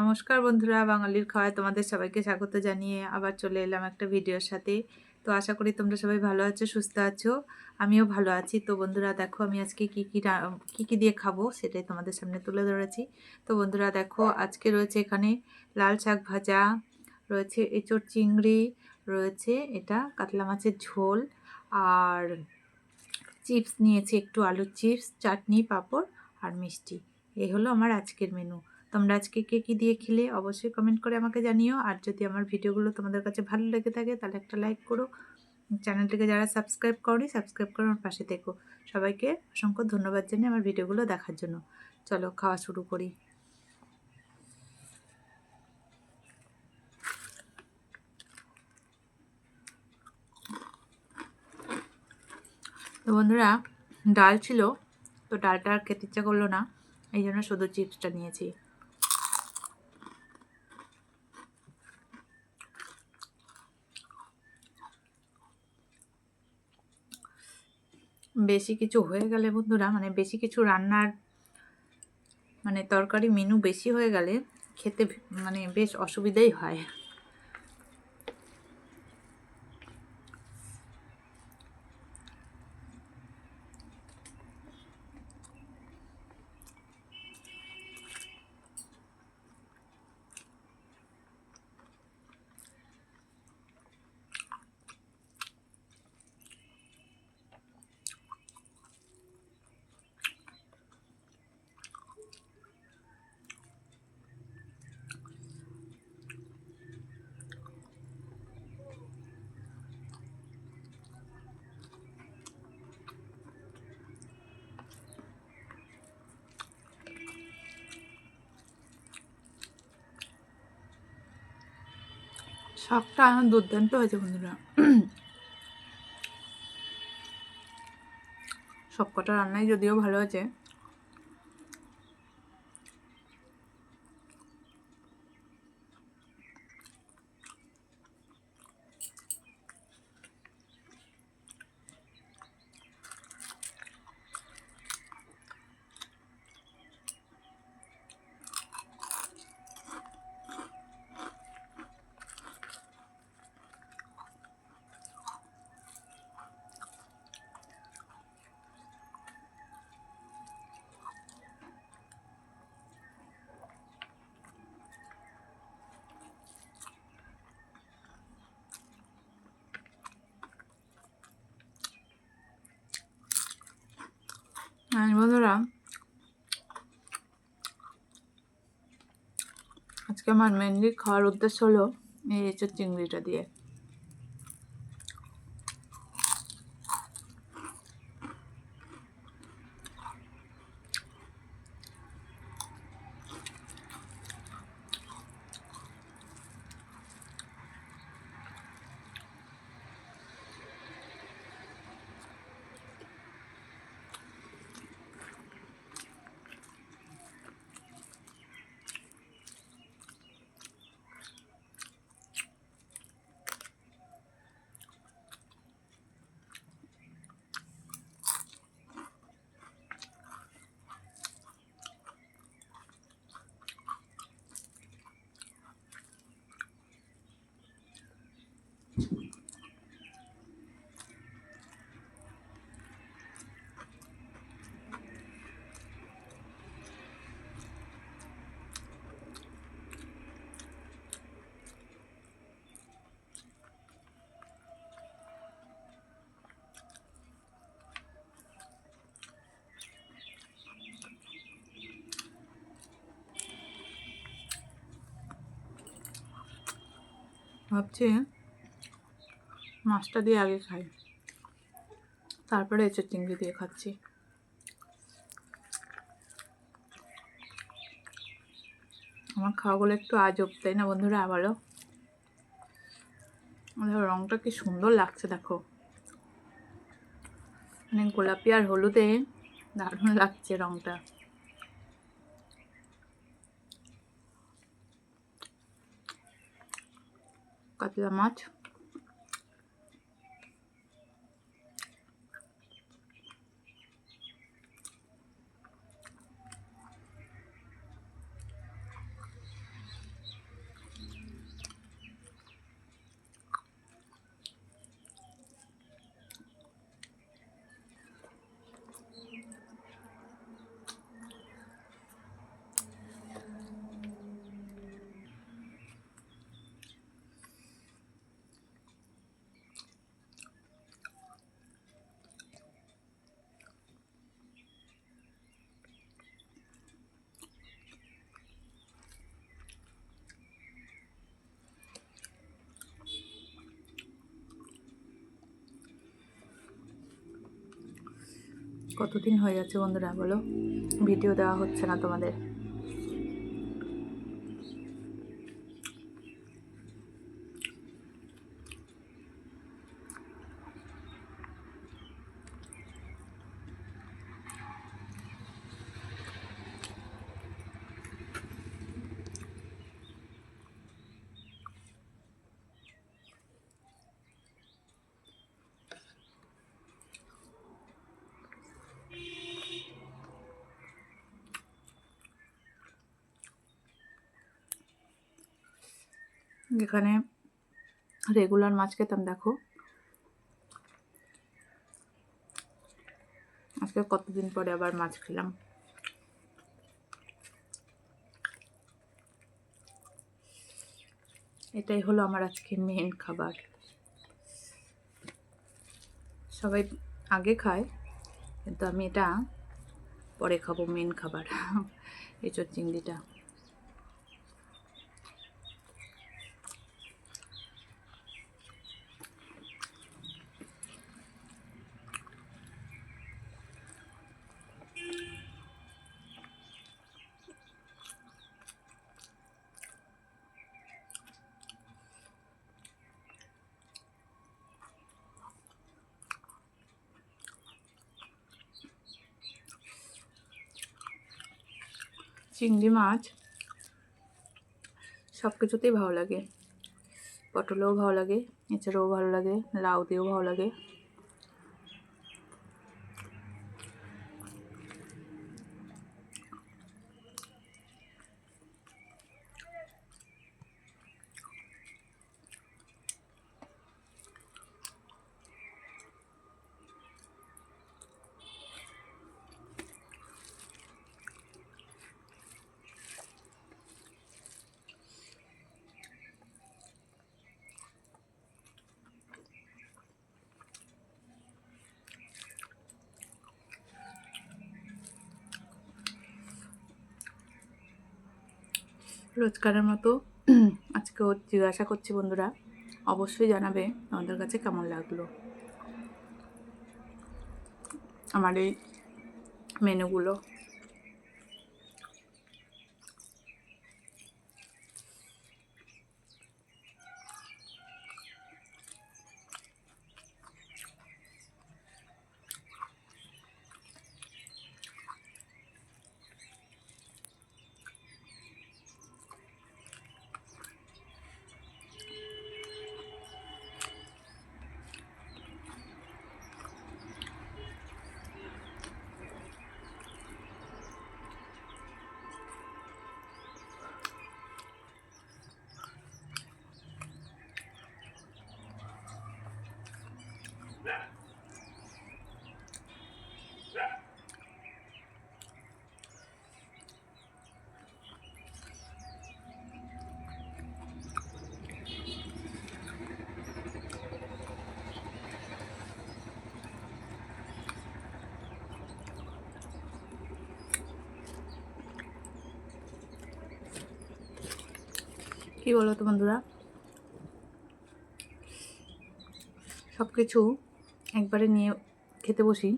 নমস্কার বন্ধুরা, বাঙালির খাওয়ায় তোমাদের সবাইকে স্বাগত জানিয়ে আবার চলে এলাম একটা ভিডিওর সাথে। তো আশা করি তোমরা সবাই ভালো আছো, সুস্থ আছো, আমিও ভালো আছি। তো বন্ধুরা, দেখো আমি আজকে কি কি কী কী দিয়ে খাব সেটাই তোমাদের সামনে তুলে ধরেছি। তো বন্ধুরা, দেখো আজকে রয়েছে এখানে লাল শাক ভাজা, রয়েছে এঁচড় চিংড়ি, রয়েছে এটা কাতলা মাছের ঝোল, আর চিপস নিয়েছি একটু আলুর চিপস, চাটনি, পাঁপড় আর মিষ্টি। এই হলো আমার আজকের মেনু তোমরা আজকে কে কী দিয়ে খেলে অবশ্যই কমেন্ট করে আমাকে জানিও। আর যদি আমার ভিডিওগুলো তোমাদের কাছে ভালো লেগে থাকে, তাহলে একটা লাইক করো। চ্যানেলটিকে যারা সাবস্ক্রাইব করনি সাবস্ক্রাইব করে আমার পাশে থেকো। সবাইকে অসংখ্য ধন্যবাদ জানিয়ে আমার ভিডিওগুলো দেখার জন্য। চলো, খাওয়া শুরু করি। তো বন্ধুরা, ডাল ছিল, তো ডালটা আর খেতে ইচ্ছা করল না এই জন্য শুধু চিপসটা নিয়েছি। বেশি কিছু হয়ে গেলে বন্ধুরা মানে বেশি কিছু রান্নার মানে তরকারি মেনু বেশি হয়ে গেলে খেতে মানে বেশ অসুবিধাই হয়। শাকটা দুর্দান্ত হয়েছে বন্ধুরা। সব কটা রান্নাই যদিও ভালো আছে হ্যাঁ বন্ধুরা আজকে আমার মেনলি খাওয়ার উদ্দেশ্য হলো এই এঁচোর চিংড়িটা দিয়ে। ভাবছি মাছটা দিয়ে আগে খাই। তারপরে এঁচোর চিংড়ি দিয়ে খাচ্ছি। আমার খাওয়াগুলো একটু আজব তাই না বন্ধুরা? বলো। রঙটা কি সুন্দর লাগছে, দেখো। মানে গোলাপি আর হলুদে দারুণ লাগছে রঙটা কাতলা কতদিন হয়ে যাচ্ছে বন্ধুরা বলো? ভিডিও দেওয়া হচ্ছে না তোমাদের। যেখানে রেগুলার মাছ খেতাম, দেখো। আজকে কতদিন পরে আবার মাছ খেলাম। এটাই হলো আমার আজকে মেন খাবার। সবাই আগে খায়, কিন্তু আমি এটা পরে খাব মেন খাবার। এঁচোর চিংড়িটা। চিংড়ি মাছ। সব কিছুতেই ভালো লাগে। পটলেও ভালো লাগে এছাড়াও ভালো লাগে লাউ দিয়েও ভালো লাগে। রোজকারের মতো। আজকেও জিজ্ঞাসা করছি বন্ধুরা, অবশ্যই জানাবে আমাদের কাছে কেমন লাগল। আমার এই মেনুগুলো কি বলো তো বন্ধুরা? সব কিছু একবারে নিয়ে খেতে বসি।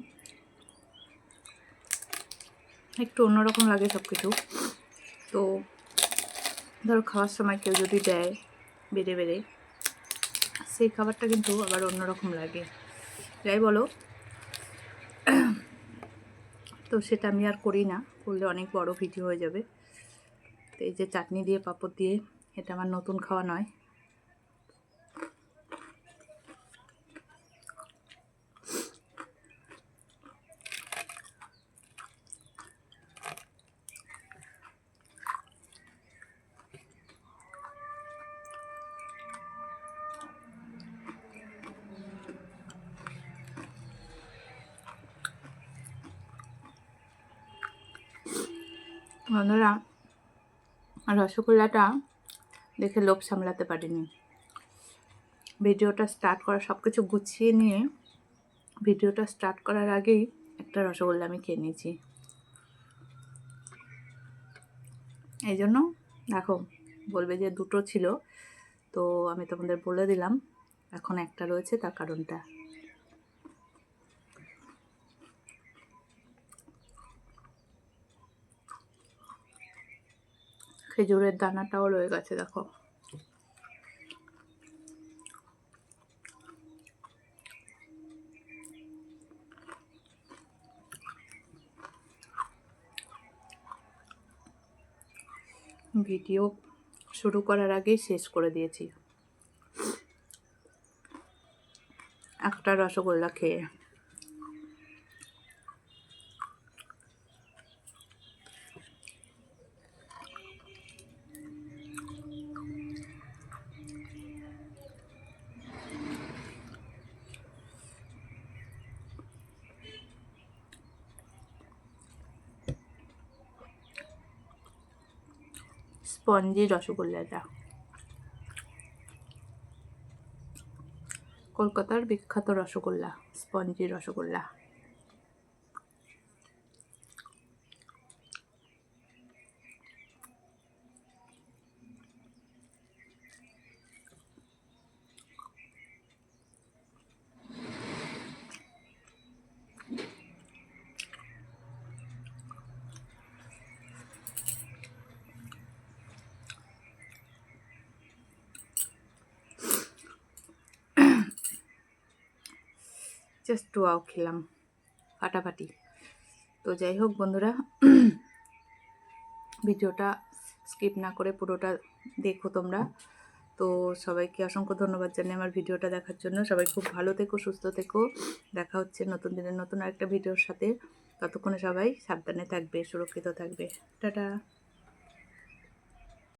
একটু অন্যরকম লাগে সব কিছু তো ধরো খাওয়ার সময় কেউ যদি দেয় বেড়ে বেড়ে, সেই খাবারটা কিন্তু আবার অন্যরকম লাগে। যাই বলো। তো সেটা আমি আর করি না, করলে অনেক বড় ভিডিও হয়ে যাবে। তো এই যে চাটনি দিয়ে পাঁপড় দিয়ে এটা আমার নতুন খাওয়া নয়। বন্ধুরা রসগোল্লাটা দেখে লোভ সামলাতে পারিনি। ভিডিওটা স্টার্ট করা সব কিছু গুছিয়ে নিয়ে ভিডিওটা স্টার্ট করার আগেই একটা রসগোল্লা আমি খেয়ে নিয়েছি। এই জন্য, দেখো, বলবে যে দুটো ছিল, তো আমি তোমাদের বলে দিলাম, এখন একটা রয়েছে তার কারণটা। খেজুরের দানাটাও রয়ে গেছে, দেখো। ভিডিও শুরু করার আগেই শেষ করে দিয়েছি। একটা রসগোল্লা খেয়ে। স্পঞ্জি রসগোল্লাটা। কলকাতার বিখ্যাত rasgulla spongy rasgulla. Just wow খেলাম, ফাটাফাটি। তো যাই হোক বন্ধুরা, ভিডিওটা স্কিপ না করে পুরোটা দেখো তোমরা। তো সবাইকে অসংখ্য ধন্যবাদ জানাই আমার ভিডিওটা দেখার জন্য। সবাই খুব ভালো থেকো, সুস্থ থেকো। দেখা হচ্ছে নতুন দিনের নতুন আরেকটা ভিডিওর সাথে। ততক্ষণে সবাই সাবধানে থাকবে, সুরক্ষিত থাকবে। টাটা।